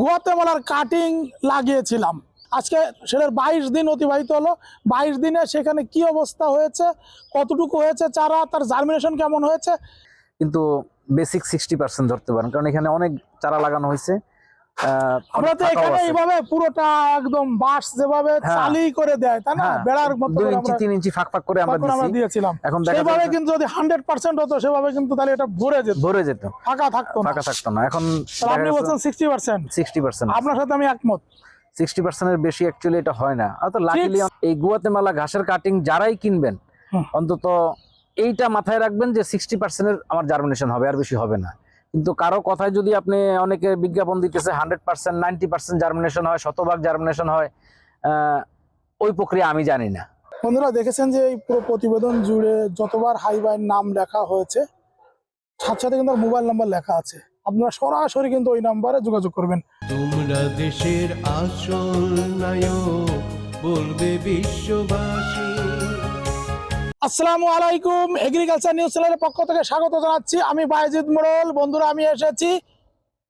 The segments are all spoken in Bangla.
গুয়াতেমালার কাটিং লাগিয়েছিলাম। আজকে সেটার বাইশ দিন অতিবাহিত হলো। বাইশ দিনে সেখানে কি অবস্থা হয়েছে? কতটুকু হয়েছে চারা? তার জার্মিনেশন কেমন হয়েছে? কিন্তু বেসিক সিক্সটি পার্সেন্ট ধরতে পারেন, কারণ এখানে অনেক চারা লাগানো হয়েছে। আমরা তো এখানে এইভাবে পুরোটা একদম বাঁশ যেভাবে হ্যাঁ। চালি করে দেয় তাই না? হ্যাঁ, বেড়ার মতো দুই ইঞ্চি তিন ইঞ্চি ফাঁক ফাঁক করে আমরা দিয়েছিলাম। এখন সেভাবে কিন্তু যদি হান্ড্রেড পার্সেন্ট হতো সেভাবে কিন্তু তাহলে এটা ভরে যেত। ভরে যেত। ফাঁকা থাকতো ফাঁকা থাকতো না। এখন আপনি বলছেন সিক্সটি পার্সেন্ট সিক্সটি পার্সেন্ট আপনার সাথে আমি একমত। সিক্সটি পার্সেন্টের বেশি অ্যাকচুয়ালি এটা হয় না। আর তো লাকিলি এই গুয়াতেমালা ঘাসের কাটিং যারাই কিনবেন অন্তত এইটা মাথায় রাখবেন যে সিক্সটি পার্সেন্টের আমার জার্মিনেশন হবে আর বেশি হবে না। কিন্তু কারও কথায় যদি আপনি অনেকে বিজ্ঞাপন দিতেছে hundred percent ninety percent germination হয় শতভাগ জার্মিনেশন হয় আহ, ওই প্রক্রিয়া আমি জানি না। বন্ধুরা দেখেছেন যে এই পুরো প্রতিবেদন জুড়ে যতবার হাই বাইয়ের নাম লেখা হয়েছে সাথে সাথে কিন্তু মোবাইল নাম্বার লেখা আছে। আপনারা সরাসরি কিন্তু ওই নাম্বারে যোগাযোগ করবেন। তোমরা দেশের আসল নায়ক বলবে বিশ্ববাসী। আসসালামু আলাইকুম এগ্রিকালচার নিউজ চ্যানেলের পক্ষ থেকে স্বাগত জানাচ্ছি। আমি বাইজিদ মোড়ল, বন্ধুরা, আমি এসেছি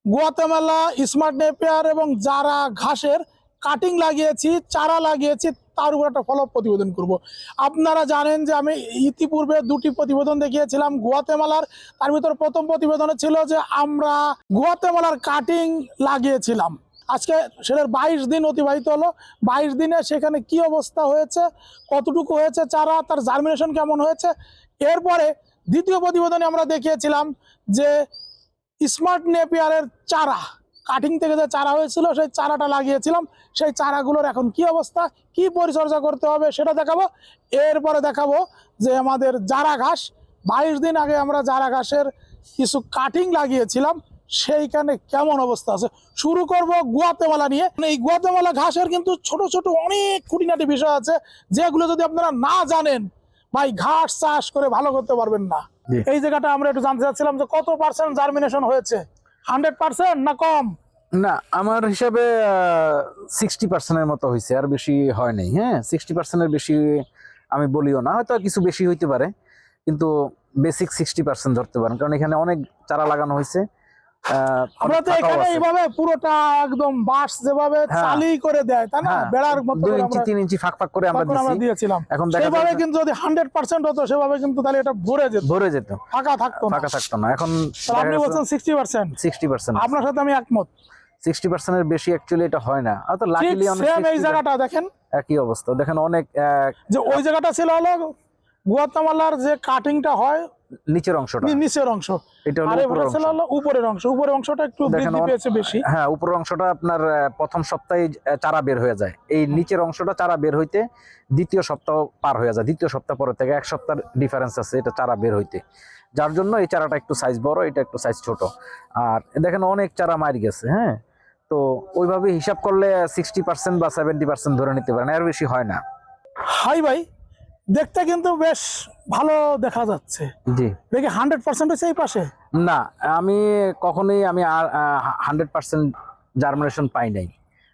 গুয়াতেমালা স্মার্ট নেপিয়ার এবং যারা ঘাসের কাটিং লাগিয়েছি, চারা লাগিয়েছি, তার উপর একটা ফলো প্রতিবেদন করব। আপনারা জানেন যে আমি ইতিপূর্বে দুটি প্রতিবেদন দেখিয়েছিলাম গুয়াতেমালার। তার ভিতর প্রথম প্রতিবেদনে ছিল যে আমরা গুয়াতেমালার কাটিং লাগিয়েছিলাম। আজকে সেটার বাইশ দিন অতিবাহিত হলো। বাইশ দিনে সেখানে কি অবস্থা হয়েছে, কতটুকু হয়েছে চারা, তার জার্মিনেশন কেমন হয়েছে, এরপরে দ্বিতীয় প্রতিবেদনে আমরা দেখিয়েছিলাম যে স্মার্ট নেপিয়ারের চারা কাটিং থেকে যে চারা হয়েছিল, সেই চারাটা লাগিয়েছিলাম। সেই চারাগুলোর এখন কি অবস্থা, কি পরিচর্যা করতে হবে সেটা দেখাবো। এরপরে দেখাবো যে আমাদের জারা ঘাস বাইশ দিন আগে আমরা জারা ঘাসের কিছু কাটিং লাগিয়েছিলাম। সেইখানে কেমন অবস্থা আছে? শুরু করব গুয়াতেমালা নিয়ে। এই গুয়াতেমালা ঘাসের কিন্তু ছোট ছোট অনেক খুঁটিনাটি বিষয় আছে যেগুলো যদি আপনারা না জানেন ভাই ঘাস চাষ করে ভালো করতে পারবেন না। এই জায়গাটা আমরা একটু জানতে চাচ্ছিলাম যে কত পার্সেন্ট জার্মিনেশন হয়েছে? হান্ড্রেড পার্সেন্ট না কম? না আমার হিসাবে সিক্সটি পার্সেন্টের মতো হয়েছে আর বেশি হয় নাই। হ্যাঁ সিক্সটি পার্সেন্টের বেশি আমি বলিও না হয়তো কিছু বেশি হইতে পারে কিন্তু বেসিক সিক্সটি পার্সেন্ট ধরতে পারেন কারণ এখানে অনেক চারা লাগানো হয়েছে। আমরা তো এখানে এইভাবে পুরোটা একদম বাঁশ যেভাবে হ্যাঁ। চালি করে দেয় তাই না? হ্যাঁ, বেড়ার মতো ইঞ্চি ইঞ্চি ফাঁক ফাঁক করে আমরা দিয়েছিলাম। এখন দেখা সেভাবে কিন্তু যদি হান্ড্রেড পার্সেন্ট হতো সেভাবে কিন্তু তাহলে এটা ভরে যেত। ভরে যেত। ফাঁকা থাকতো ফাঁকা থাকতো না। এখন আপনি বলছেন সিক্সটি পার্সেন্ট সিক্সটি পার্সেন্ট আপনার সাথে আমি একমত। সিক্সটি পার্সেন্টের বেশি অ্যাকচুয়ালি এটা হয় না। আর তো লাকিলি সেম এই জায়গাটা দেখেন। একই অবস্থা। দেখেন অনেক যে ওই জায়গাটা ছিল হলো গুয়াতামালার যে কাটিংটা হয় নিচের অংশটা। নিচের অংশ। এটা হলো উপরের অংশ। উপরের অংশটা একটু বৃদ্ধি পেয়েছে বেশি। হ্যাঁ উপরের অংশটা আপনার প্রথম সপ্তাহে চারা বের হয়ে যায়। এই নিচের অংশটা চারা বের হইতে দ্বিতীয় সপ্তাহ পার হয়ে যায়। দ্বিতীয় সপ্তাহ পরে থেকে এক সপ্তাহ ডিফারেন্স আছে এটা চারা বের হইতে। যার জন্য এই চারাটা একটু সাইজ বড় এটা একটু সাইজ ছোট। আর দেখেন অনেক চারা মারি গেছে হ্যাঁ? তো ওইভাবে হিসাব করলে সিক্সটি পার্সেন্ট বা সেভেন্টি পার্সেন্ট ধরে নিতে পারেন এর বেশি হয় না। হাই ভাই দেখতে কিন্তু বেশ ভালো দেখা যাচ্ছে। জি। দেখি হান্ড্রেড পার্সেন্ট হচ্ছে এই পাশে? না আমি কখনোই আমি আর হান্ড্রেড পার্সেন্ট জার্মিনেশন পাই নাই।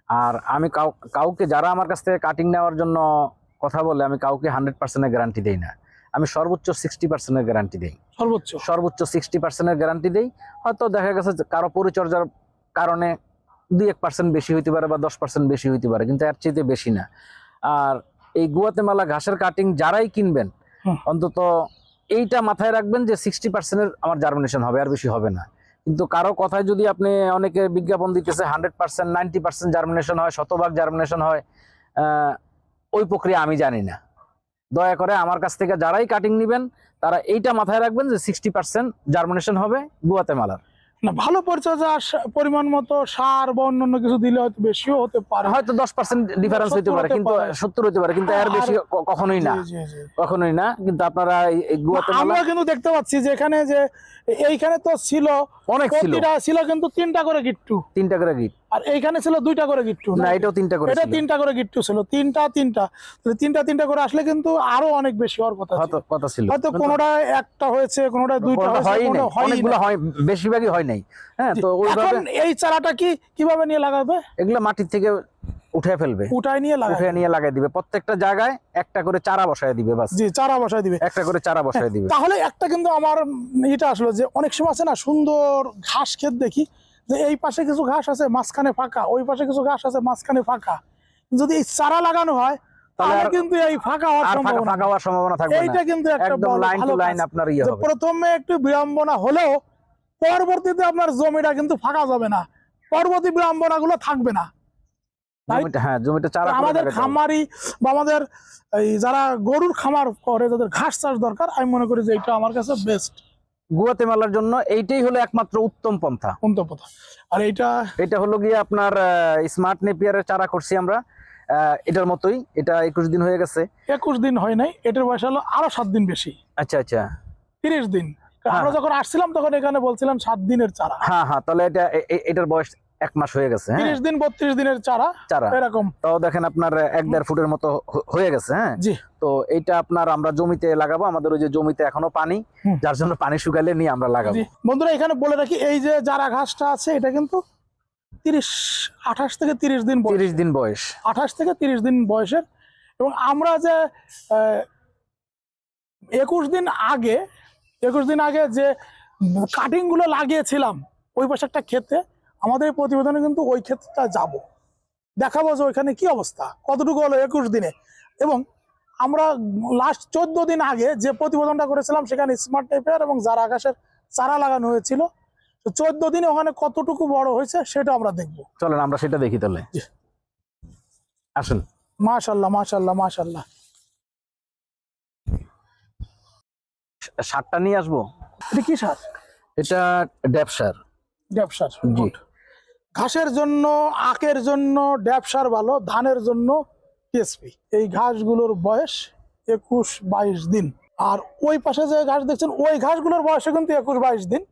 আর আমি কাউ- কাউকে যারা আমার কাছ থেকে কাটিং নেওয়ার জন্য কথা বলে আমি কাউকে হান্ড্রেড পার্সেন্টের গ্যারান্টি দেই না। আমি সর্বোচ্চ সিক্সটি পার্সেন্টের গ্যারান্টি দেই। সর্বোচ্চ? সর্বোচ্চ সিক্সটি পার্সেন্টের গ্যারান্টি দেই। হয়তো দেখা গেছে কারও পরিচর্যার কারণে দুই এক পার্সেন্ট বেশি হইতে পারে বা দশ পার্সেন্ট বেশি হইতে পারে কিন্তু এর চেয়ে বেশি না। আর এই গুয়াতেমালা ঘাসের কাটিং যারাই কিনবেন অন্তত এইটা মাথায় রাখবেন যে সিক্সটি পার্সেন্টের আমার জার্মিনেশন হবে আর বেশি হবে না। কিন্তু কারও কথায় যদি আপনি অনেকে বিজ্ঞাপন দিতেছে hundred percent ninety percent germination হয় শতভাগ জার্মিনেশন হয় ওই প্রক্রিয়া আমি জানি না। দয়া করে আমার কাছ থেকে যারাই কাটিং নেবেন তারা এইটা মাথায় রাখবেন যে সিক্সটি পার্সেন্ট জার্মিনেশন হবে গুয়াতেমালার। না ভালো পরিচর্যা পরিমাণ মতো সার বা অন্যান্য কিছু দিলে হয়তো বেশিও হতে পারে। হয়তো দশ পার্সেন্ট ডিফারেন্স হইতে পারে কিন্তু সত্তর হতে পারে কিন্তু এর আর- বেশি কখনোই না। কখনোই না কিন্তু আপনারা আমরা কিন্তু দেখতে পাচ্ছি যে এখানে যে এইখানে তো ছিল অনেক ছিল। ছিল কিন্তু তিনটা করে গিট্টু। তিনটা করে গিট আর এইখানে ছিল দুইটা করে গিট্টু না এটাও তিনটা করে এটা তিনটা করে গিট্টু ছিল। তিনটা তিনটা। তিনটা তিনটা করে আসলে কিন্তু আরও অনেক বেশি হওয়ার কথা হয়তো কথা ছিল। হয়তো কোনোটা একটা হয়েছে কোনোটা দুইটা হয়েছে অনেকগুলো। হয় বেশিরভাগই হয় নাই। হ্যাঁ তো ওইভাবে এখন এই চারাটা কি কীভাবে নিয়ে লাগাবে? এগুলো মাটির থেকে উঠে ফেলবে। উঠায় নিয়ে লাগাবে? উঠে নিয়ে লাগাই দিবে। প্রত্যেকটা জায়গায় একটা করে চারা বসায় দিবে বাস। জি চারা বসাই দিবে। একটা করে চারা বসায় দিবে। তাহলে একটা কিন্তু আমার এটা আসলো যে অনেক সময় আছে না সুন্দর ঘাস ক্ষেত দেখি যে এই পাশে কিছু ঘাস আছে মাঝখানে ফাঁকা। ওই পাশে কিছু ঘাস আছে মাঝখানে ফাঁকা। যদি এই চারা লাগানো হয় তাহলে কিন্তু এই ফাঁকা হওয়ার সম্ভাবনা ফাঁকা হওয়ার সম্ভাবনা থাকবে এইটা কিন্তু একটা লাইন টু লাইন আপনার ইয়ে হবে। প্রথমে একটু বিড়ম্বনা হলেও পরবর্তীতে আপনার জমিটা কিন্তু ফাঁকা যাবে না। পরবর্তী থাকবে না। জমিটা হ্যাঁ আমাদের খামারি বা আমাদের এই যারা গরুর খামার করে যাদের ঘাস চাষ দরকার আমি মনে করি যে এটা আমার কাছে বেস্ট গুয়াতেমালার জন্য এইটাই হলো একমাত্র উত্তম পন্থা। উত্তম পন্থা। আর এইটা এটা হলো গিয়ে আপনার স্মার্ট নেপিয়ারের চারা করছি আমরা। এটার মতোই এটা একুশ দিন হয়ে গেছে। একুশ দিন হয় নাই এটার বয়স হলো আরও সাত দিন বেশি। আচ্ছা আচ্ছা। তিরিশ দিন। আমরা হ্যাঁ। যখন আসছিলাম তখন এখানে বলছিলাম সাত দিনের চারা। হ্যাঁ হ্যাঁ তাহলে এটা এটার বয়স এক মাস হয়ে গেছে হ্যাঁ। তিরিশ দিন বত্রিশ দিনের চারা চারা। এরকম। তাও দেখেন আপনার এক দেড় ফুটের মতো হয়ে গেছে হ্যাঁ। জি। তো এইটা আপনার আমরা জমিতে লাগাবো আমাদের ওই যে জমিতে এখনও পানি যার জন্য পানি শুকালে নিয়ে আমরা লাগাবো। জি। বন্ধুরা এখানে বলে রাখি এই যে যারা ঘাসটা আছে এটা কিন্তু তিরিশ আঠাশ থেকে তিরিশ দিন বয়স। তিরিশ দিন বয়স। আঠাশ থেকে তিরিশ দিন বয়সের। এবং আমরা যে একুশ দিন আগে একুশ দিন আগে যে কাটিংগুলো লাগিয়েছিলাম ওই পাশে একটা ক্ষেতে আমাদের প্রতিবেদনে কিন্তু ওই ক্ষেতটা যাব। দেখাবো যে ওইখানে কি অবস্থা কতটুকু হলো একুশ দিনে। এবং আমরা লাস্ট চোদ্দ দিন আগে যে প্রতিবেদনটা করেছিলাম সেখানে স্মার্ট টাইপের এবং যারা আকাশের চারা লাগানো হয়েছিল তো চোদ্দ দিনে ওখানে কতটুকু বড় হয়েছে সেটা আমরা দেখব। চলেন আমরা সেটা দেখি তাহলে। আসুন। মাশাল্লাহ মাশাল্লাহ মাশাল্লাহ। সারটা নিয়ে আসব? এটা কি সার? এটা ড্যাপ সার। জি। ঘাসের জন্য আখের জন্য ড্যাপ সার ভালো ধানের জন্য টিএসপি এই ঘাসগুলোর বয়স একুশ বাইশ দিন। আর ওই পাশে যে ঘাস দেখছেন ওই ঘাসগুলোর বয়সে কিন্তু একুশ বাইশ দিন।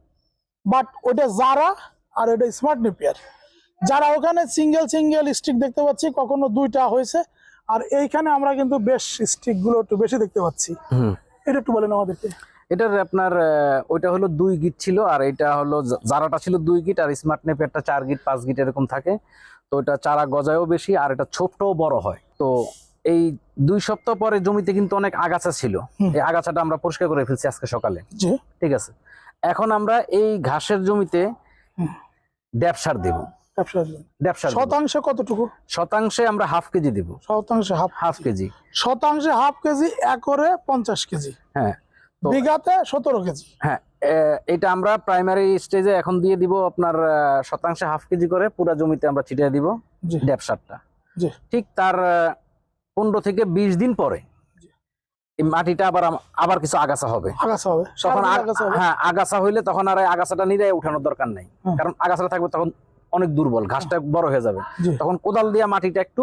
বাট ওইটা জারা আর এটা স্মার্ট নিপিয়ার যারা ওখানে সিঙ্গেল সিঙ্গেল স্টিক দেখতে পাচ্ছি কখনো দুইটা হয়েছে। আর এইখানে আমরা কিন্তু বেশ স্টিকগুলো একটু বেশি দেখতে পাচ্ছি। এটা একটু বলেন আমাদেরকে। এটার আপনার ওইটা হলো দুই গিট ছিল আর এটা হলো জারাটা ছিল দুই গিট আর স্মার্ট নেপেরটা চার গিট পাঁচ গিট এরকম থাকে। তো এটা চারা গজায়ও বেশি আর এটা ছোটও বড় হয়। তো এই দুই সপ্তাহ পরে জমিতে কিন্তু অনেক আগাছা ছিল। এই আগাছাটা আমরা পরিষ্কার করে ফেলছি আজকে সকালে। ঠিক আছে? এখন আমরা এই ঘাসের জমিতে ড্যাপসার দেব। ব্যবসার দেব। শতাংশে কতটুকু? শতাংশে আমরা হাফ কেজি দিব। শতাংশে হাফ হাফ কেজি। শতাংশে হাফ কেজি একরে পঞ্চাশ কেজি। হ্যাঁ। বিঘাতে সতেরো কেজি। হ্যাঁ এটা আমরা প্রাইমারি স্টেজে এখন দিয়ে দিব আপনার শতাংশে হাফ কেজি করে পুরো জমিতে আমরা ছিটিয়ে দিব জি। ড্যাপ সারটা। ঠিক তার পনেরো থেকে বিশ দিন পরে মাটিটা আবার আবার কিছু আগাছা হবে। আগাছা হবে তখন আগাছা হ্যাঁ আগাছা হইলে তখন আর আগাছাটা নিরাই উঠানোর দরকার নাই। কারণ আগাছাটা থাকবে তখন অনেক দুর্বল ঘাসটা বড় হয়ে যাবে। তখন কোদাল দিয়ে মাটিটা একটু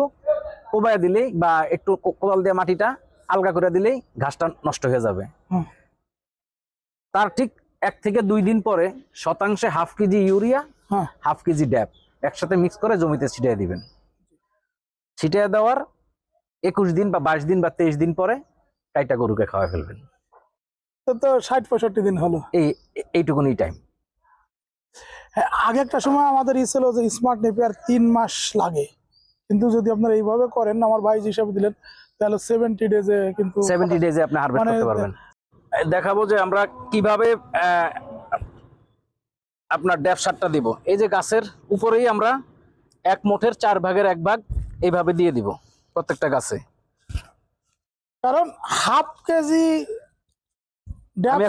কোবায় দিলেই বা একটু কোদাল দিয়ে মাটিটা আলগা করে দিলেই ঘাসটা নষ্ট হয়ে যাবে। তার ঠিক এক থেকে দুই দিন পরে শতাংশে হাফ কেজি ইউরিয়া হ্যাঁ। হাফ কেজি ড্যাপ একসাথে মিক্স করে জমিতে ছিটিয়ে দিবেন। ছিটিয়ে দেওয়ার একুশ দিন বা বাইশ দিন বা তেইশ দিন পরে কাইটা গরুকে খাওয়া ফেলবেন। তো ষাট পঁয়ষট্টি দিন হলো। এই এইটুকুনি টাইম হ্যাঁ আগে একটা সময় আমাদের ই ছিল যে স্মার্ট নেপিয়ার তিন মাস লাগে। কিন্তু যদি আপনারা এইভাবে করেন আমার ভাই হিসাবে দিলেন তাহলে সেভেন্টি ডেজে কিন্তু সেভেন্টি ডেজে আপনি হারভেস্ট মানে- করতে পারবেন। দেখাবো যে আমরা কীভাবে আপনার ড্যাপ সারটা দিব। এই যে গাছের উপরেই আমরা এক মুঠের চার ভাগের এক ভাগ এইভাবে দিয়ে দিব প্রত্যেকটা গাছে। কারণ হাফ কেজি আমি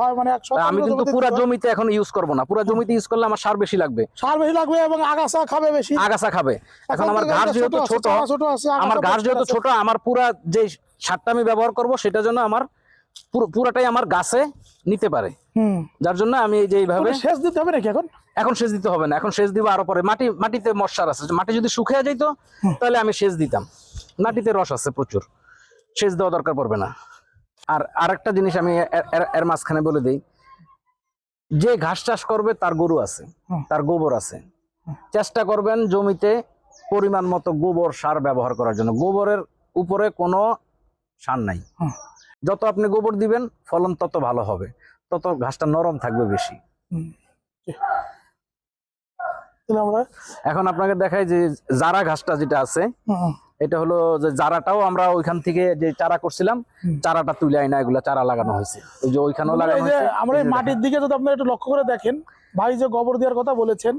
হয় মানে আমি কিন্তু পুরা জমিতে এখন ইউজ করব না। পুরা জমিতে ইউজ করলে আমার সার বেশি লাগবে। সার বেশি লাগবে এবং আগাছা খাবে বেশি। আগাছা খাবে। এখন আমার তো ঘাস যেহেতু ছোট চারা ছোট আছে আমার আগাছা ঘাস যেহেতু ছোট আমার পুরা যে সারটা আমি ব্যবহার করব সেটা জন্য আমার পুরো- পুরাটাই আমার গাছে নিতে পারে। যার জন্য আমি এই যে এইভাবে সেচ দিতে হবে নাকি এখন? এখন সেচ দিতে হবে না এখন সেচ দিব আরও পরে। মাটি মাটিতে মশার আছে মাটি যদি শুকিয়ে যেত তাহলে আমি সেচ দিতাম। মাটিতে রস আছে প্রচুর। সেচ দেওয়া দরকার পড়বে না। আর আরেকটা জিনিস আমি এর মাঝখানে বলে দিই। যে ঘাস চাষ করবে তার গরু আছে তার গোবর আছে। চেষ্টা করবেন জমিতে পরিমাণ মতো গোবর সার ব্যবহার করার জন্য। গোবরের উপরে কোনো সার নাই। যত আপনি গোবর দিবেন ফলন তত ভালো হবে। তত ঘাসটা নরম থাকবে বেশি। এখন আপনাকে দেখাই যে জারা ঘাসটা যেটা আছে এটা হলো যে চারাটাও আমরা ওইখান থেকে যে চারা করছিলাম চারাটা তুলে আইনা এগুলা চারা লাগানো হয়েছে। ওই যে ওইখানেও লাগানো হয়েছে। আমরা মাটির দিকে যদি আপনারা একটু লক্ষ্য করে দেখেন ভাই যে গোবর দেওয়ার কথা বলেছেন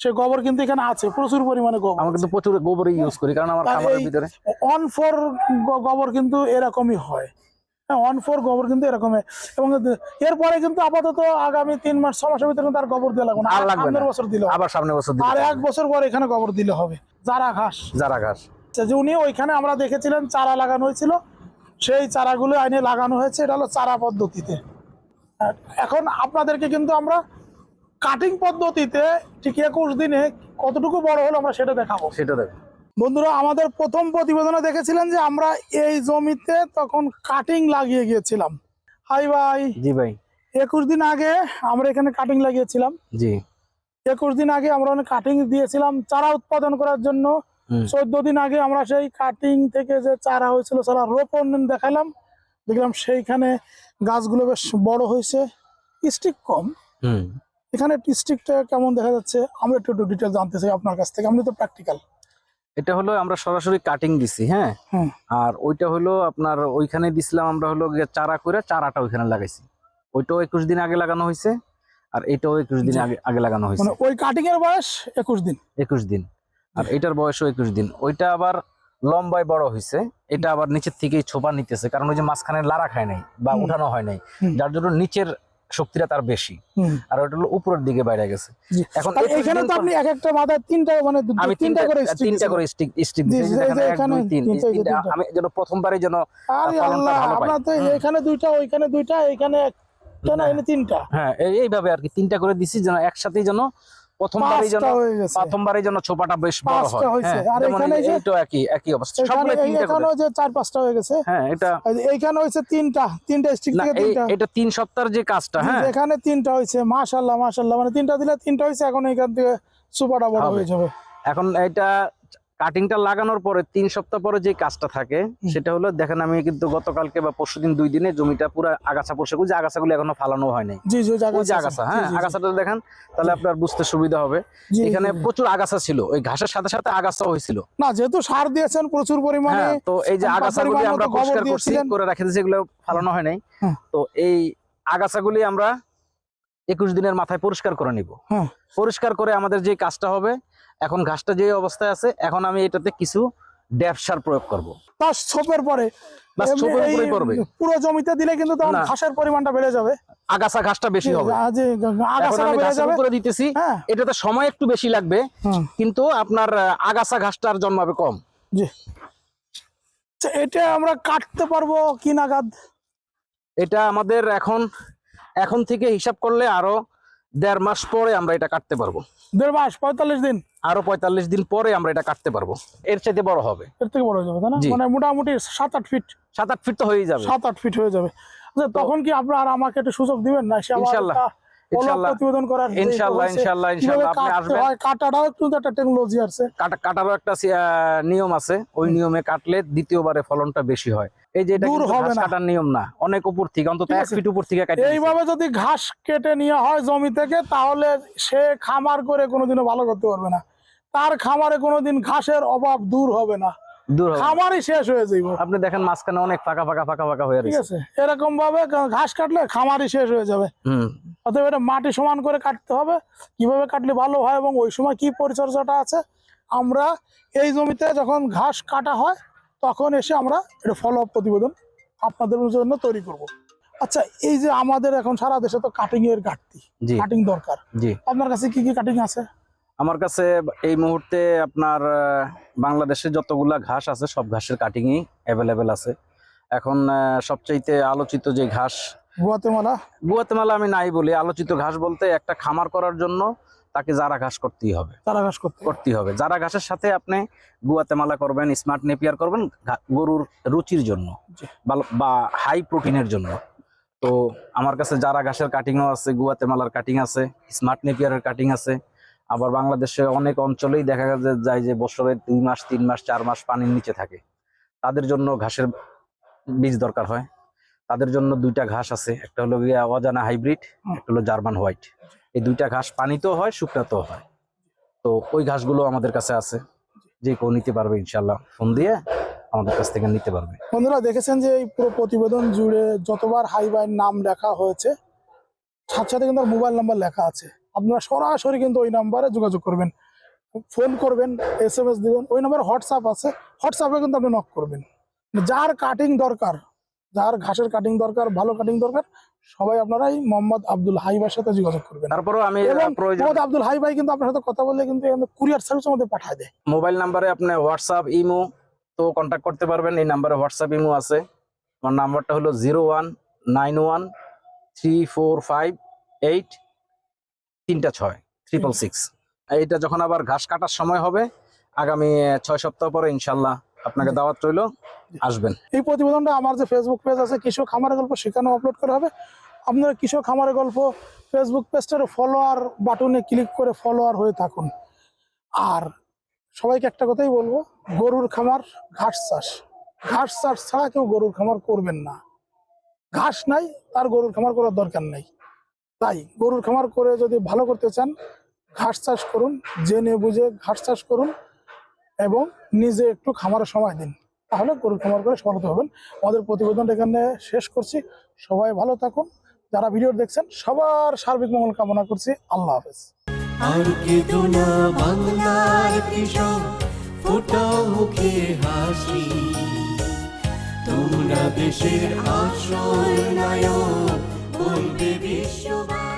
সে গোবর কিন্তু এখানে আছে প্রচুর পরিমাণে গোবর আমরা কিন্তু প্রচুর গোবরই ইউজ করি কারণ আমার তার খাবারের ভিতরে অন ফোর গোবর কিন্তু এরকমই হয়। হ্যাঁ অন ফোর গোবর কিন্তু এরকমই। এবং এরপরে কিন্তু আপাতত আগামী তিন মাস ছ মাসের ভিতরে আর গোবর দেওয়া লাগবে না। সামনের বছর দিলে। আবার বছর আর এক বছর পর এখানে গোবর দিলে হবে। যারা ঘাস। জারা ঘাস। আচ্ছা, যে উনি ওইখানে আমরা দেখেছিলেন চারা লাগানো হয়েছিল। সেই চারাগুলো আইনে লাগানো হয়েছে এটা হলো চারা পদ্ধতিতে। এখন আপনাদেরকে কিন্তু আমরা কাটিং পদ্ধতিতে ঠিক একুশ দিনে কতটুকু বড় হলো আমরা সেটা দেখাবো। সেটা দেখো। বন্ধুরা আমাদের প্রথম প্রতিবেদনে দেখেছিলেন যে আমরা এই জমিতে তখন কাটিং লাগিয়ে গিয়েছিলাম। হাই ভাই। জি ভাই। একুশ দিন আগে আমরা এখানে কাটিং লাগিয়েছিলাম। জি। একুশ দিন আগে আমরা অনেক কাটিং দিয়েছিলাম চারা উৎপাদন করার জন্য। চোদ্দ দিন আগে আমরা সেই কাটিং থেকে যে চারা হয়েছিল চারা রোপণ দেখালাম। দেখলাম সেইখানে গাছগুলো বেশ বড় হয়েছে স্টিক কম। হুম। এখানে স্টিকটা কেমন দেখা যাচ্ছে? আমরা একটু একটু ডিটেল জানতে চাই আপনার কাছ থেকে। আপনি তো প্র্যাকটিক্যাল এটা হলো আমরা সরাসরি কাটিং দিছি হ্যাঁ? আর ওইটা হলো আপনার ওইখানে দিছিলাম আমরা হলো চারা করে চারাটা ওইখানে লাগাইছি। ওইটাও একুশ দিন আগে লাগানো হয়েছে আর এটাও একুশ দিন আগে আগে লাগানো হয়েছে মানে ওই কাটিং এর বয়স একুশ দিন? একুশ দিন। আর এটার বয়সও একুশ দিন। ওইটা আবার লম্বায় বড় হয়েছে এটা আবার নিচের থেকেই ছোপা নিতেছে কারণ ওই যে মাঝখানে লারা খায় নাই বা উঠানো হয় নাই। যার জন্য নিচের শক্তিটা তার বেশি। আর ওটা হলো উপরের দিকে বাইরে গেছে। এখন আর 21 এখানে তো আপনি এক একটা মাথায় তিনটা মানে আমি তিনটা করে তিনটা করে স্টিক স্টিক দিয়েছি এখানে তিনটা। আমি যেন প্রথমবারই যেন আপনার তো এখানে দুইটা ওইখানে দুইটা এখানে একটা না এখানে তিনটা। হ্যাঁ এইভাবে আর কি তিনটা করে দিছি যেন একসাথেই যেন পাঁচটা হয়ে গেছে। প্রথমবারই যেন ছোপাটা বেশ বড় পাঁচটা হয়েছে। আর এখানে যে- এইটাও একই একই অবস্থা। সবগুলো তিনটা এখানেও যে চার পাঁচটা হয়ে গেছে। হ্যাঁ এটা এইখানে তিনটা। তিনটা স্টিক না থেকে তিনটা। এটা তিন সপ্তাহের যে কাজটা হ্যাঁ। এখানে তিনটা মানে তিনটা দিলে তিনটা হয়েছে এখন এখান থেকে সুপাটা বড় হয়ে যাবে। এখন এটা কাটিংটা লাগানোর পরে তিন সপ্তাহ পরে যে কাজটা থাকে সেটা হলো দেখেন আমি কিন্তু গতকালকে বা পরশুদিন দুই দিনে জমিটা পুরো আগাছা ওই যে আগাছাগুলো এখনও ফালানো হয় যে আগাছা হ্যাঁ আগাছাটা দেখেন তাহলে আপনার বুঝতে সুবিধা হবে। এখানে প্রচুর আগাছা ছিল ওই ঘাসের সাথে সাথে আগাছা হয়েছিল। না যেহেতু সার দিয়েছেন প্রচুর পরিমাণে হ্যাঁ তো এই যে আগাছাগুলি আমরা পরিষ্কার করছি করে রেখে দিয়েছি এগুলো ফালানো হয় নাই। তো এই আগাছাগুলি আমরা একুশ দিনের মাথায় পরিষ্কার করে নিব। পরিষ্কার করে আমাদের যে কাজটা হবে এখন ঘাসটা যে অবস্থায় আছে এখন আমি এটাতে কিছু ড্যাপ সার প্রয়োগ করব। তার ছোপের পরে পুরো জমিতে দিলে কিন্তু ঘাসের পরিমাণটা বেড়ে যাবে। আগাছা ঘাসটা বেশি হবে। আ- যে এখন আগাছাটা আমি বেড়ে যাবে। উপরে দিতেছি। হ্যাঁ। এটাতে সময় একটু বেশি লাগবে কিন্তু আপনার আগাছা ঘাসটার জন্মাবে কম। জি। আচ্ছা, এটা আমরা কাটতে পারব কি নাগাদ? এটা আমাদের এখন এখন থেকে হিসাব করলে আরও দেড় মাস পরে আমরা এটা কাটতে পারব। দেড় মাস পঁয়তাল্লিশ দিন? আরও পঁয়তাল্লিশ দিন পরে আমরা এটা কাটতে পারব। এর চাইতে বড় হবে। এর থেকে বড় হয়ে যাবে তাই না? মানে মোটামুটি সাত আট ফিট সাত আট ফিট তো হয়েই যাবে। সাত আট ফিট হয়ে যাবে। তখন কি আপনার আমাকে একটু সুযোগ দিবেন না? ইনশাল্লাহ, একটা follow-up ইনশাল্লাহ, প্রতিবেদন করার যে ইনশাল্লাহ হয়েছে, ইনশাল্লাহ কীভাবে ইনশাল্লাহ। আপনি আসবেন। কাটাটাও কিন্তু একটা টেকনোলজি আছে। কাটা কাটারও একটা নিয়ম আছে। ওই নিয়মে কাটলে দ্বিতীয়বারে ফলনটা বেশি হয়। এই যে এটা দূর ঘাস কাটার নিয়ম না। অনেক উপর থেকে অন্তত ঠিক ফিট উপর থেকে কাটে এইভাবে যদি ঘাস কেটে নেওয়া হয় জমি থেকে তাহলে সে খামার করে কোনোদিনও ভালো করতে পারবে না। তার খামারে কোনোদিন ঘাসের অভাব দূর হবে না। দূর খামারই শেষ হয়ে যাইব। আপনি দেখেন মাঝখানে অনেক ফাঁকা ফাঁকা ফাঁকা ফাঁকা হয়ে ঠিক আছে? এরকম ভাবে ঘাস কাটলে খামারই শেষ হয়ে যাবে। অতএব এটা মাটি সমান করে কাটতে হবে। কীভাবে কাটলে ভালো হয় এবং ওই সময় কি পরিচর্যাটা আছে আমরা এই জমিতে যখন ঘাস কাটা হয় তখন এসে আমরা এটা ফলো আপ প্রতিবেদন আপনাদের জন্য তৈরি করব। আচ্ছা এই যে আমাদের এখন সারা দেশে তো কাটিং এর ঘাটতি কাটিং দরকার। আপনার কাছে কি কি কাটিং আছে? আমার কাছে এই মুহূর্তে আপনার বাংলাদেশে যতগুলা ঘাস আছে সব ঘাসের কাটিংই অ্যাভেলেবেল আছে। এখন সবচাইতে আলোচিত যে ঘাস গুয়াতেমালা? গুয়াতেমালা আমি নাই বলি। আলোচিত ঘাস বলতে একটা খামার করার জন্য তাকে জারা ঘাস করতেই হবে। তারা ঘাস করতে? করতেই হবে। জারা ঘাসের সাথে আপনি গুয়াতেমালা করবেন স্মার্ট নেপিয়ার করবেন গরুর রুচির জন্য বা হাই প্রোটিনের জন্য। তো আমার কাছে জারা ঘাসের কাটিংও আছে গুয়াতেমালার কাটিং আছে স্মার্ট নেপিয়ারের কাটিং আছে। আবার বাংলাদেশে অনেক অঞ্চলেই দেখা যায় যে বছরে দুই মাস তিন মাস চার মাস পানির নিচে থাকে। তাদের জন্য ঘাসের বীজ দরকার হয়। তাদের জন্য দুইটা ঘাস আছে। একটা হলো গিয়া অজানা হাইব্রিড একটা হলো জার্মান হোয়াইট। এই দুইটা ঘাস পানিতেও হয় শুকনাতেও হয়। তো ওই ঘাসগুলো আমাদের কাছে আছে। যে কেউ নিতে পারবে ইনশাল্লাহ ফোন দিয়ে আমাদের কাছ থেকে নিতে পারবে। বন্ধুরা দেখেছেন যে এই পুরো প্রতিবেদন জুড়ে যতবার হাই বাইয়ের নাম লেখা হয়েছে সাথে সাথে কিন্তু মোবাইল নাম্বার লেখা আছে। আপনারা সরাসরি কিন্তু ওই নাম্বারে যোগাযোগ করবেন। ফোন করবেন এস এম এস দিবেন ওই নাম্বারে হোয়াটসঅ্যাপ আছে। হোয়াটসঅ্যাপে কিন্তু আপনি নক করবেন। যার কাটিং দরকার যার ঘাসের কাটিং দরকার ভালো কাটিং দরকার সবাই আপনারাই মোহাম্মদ আব্দুল হাইবার সাথে যোগাযোগ করবেন। তারপরেও আমি মোহাম্মদ আব্দুল হাই ভাই কিন্তু আপনার সাথে কথা বললে কিন্তু কুরিয়ার সার্ভিস আমাদের পাঠায় দেয়। মোবাইল নাম্বারে আপনি হোয়াটসঅ্যাপ ইমো তো কন্ট্যাক্ট করতে পারবেন। এই নাম্বারে হোয়াটসঅ্যাপ ইমো আছে। আমার নাম্বারটা হলো zero one nine one three four five eight তিনটা ছয় ট্রিপল সিক্স এটা যখন আবার ঘাস কাটার সময় হবে আগামী ছয় সপ্তাহ পরে ইনশাল্লাহ আপনাকে দাওয়াত রইল আসবেন। এই প্রতিবেদনটা আমার যে ফেসবুক পেজ আছে কৃষক খামারের গল্প সেখানেও আপলোড করা হবে। আপনারা কৃষক খামারের গল্প ফেসবুক পেজটার ফলোয়ার বাটনে ক্লিক করে ফলোয়ার হয়ে থাকুন। আর সবাইকে একটা কথাই বলব গরুর খামার ঘাস চাষ। ঘাস চাষ ছাড়া কেউ গরুর খামার করবেন না। ঘাস নাই তার গরুর খামার করার দরকার নেই। তাই গরুর খামার করে যদি ভালো করতে চান, ঘাস চাষ করুন, জেনে বুঝে ঘাস চাষ করুন এবং নিজে একটু খামারের সময় দিন। তাহলে গরুর খামার করে হতে হবেন। আমাদের প্রতিবেদনটা এখানে শেষ করছি। সবাই ভালো থাকুন। যারা ভিডিও দেখছেন, সবার সার্বিক মঙ্গল কামনা করছি। আল্লাহ হাফেজ। আর বাংলার মুখে হাসি। তোমরা দেশের নায়ক। বলবে বিশ্ববাসী।